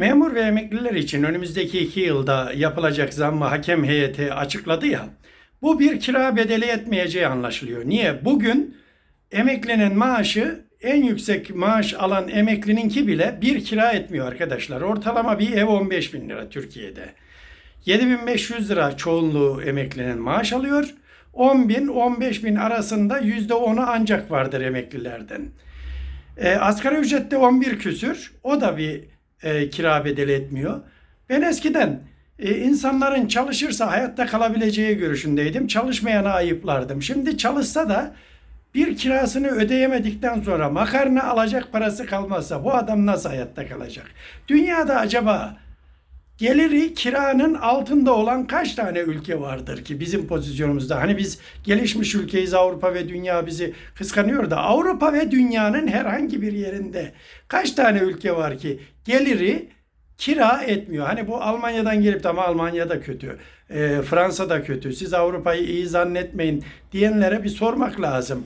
Memur ve emekliler için önümüzdeki iki yılda yapılacak zammı hakem heyeti açıkladı ya. Bu bir kira bedeli etmeyeceği anlaşılıyor. Niye? Bugün emeklinin maaşı en yüksek maaş alan emeklininki bile bir kira etmiyor arkadaşlar. Ortalama bir ev 15 bin lira Türkiye'de. 7500 lira çoğunluğu emeklinin maaş alıyor. 10 bin 15 bin arasında %10'u ancak vardır emeklilerden. E, asgari ücrette 11 küsür. O da bir e, kira bedeli etmiyor. Ben eskiden e, insanların çalışırsa hayatta kalabileceği görüşündeydim. Çalışmayana ayıplardım. Şimdi çalışsa da bir kirasını ödeyemedikten sonra makarna alacak parası kalmazsa bu adam nasıl hayatta kalacak? Dünyada acaba geliri kiranın altında olan kaç tane ülke vardır ki bizim pozisyonumuzda? Hani biz gelişmiş ülkeyiz Avrupa ve dünya bizi kıskanıyor da Avrupa ve dünyanın herhangi bir yerinde kaç tane ülke var ki geliri kira etmiyor. Hani bu Almanya'dan gelip de ama Almanya da kötü, e, Fransa da kötü, siz Avrupa'yı iyi zannetmeyin diyenlere bir sormak lazım.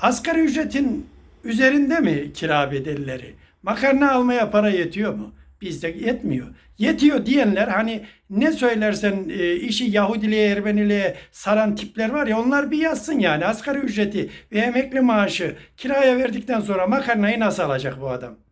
Asgari ücretin üzerinde mi kira bedelleri? Makarna almaya para yetiyor mu? Bizde yetmiyor. Yetiyor diyenler hani ne söylersen e, işi Yahudiliğe, Ermeniliğe saran tipler var ya onlar bir yazsın yani asgari ücreti ve emekli maaşı kiraya verdikten sonra makarnayı nasıl alacak bu adam?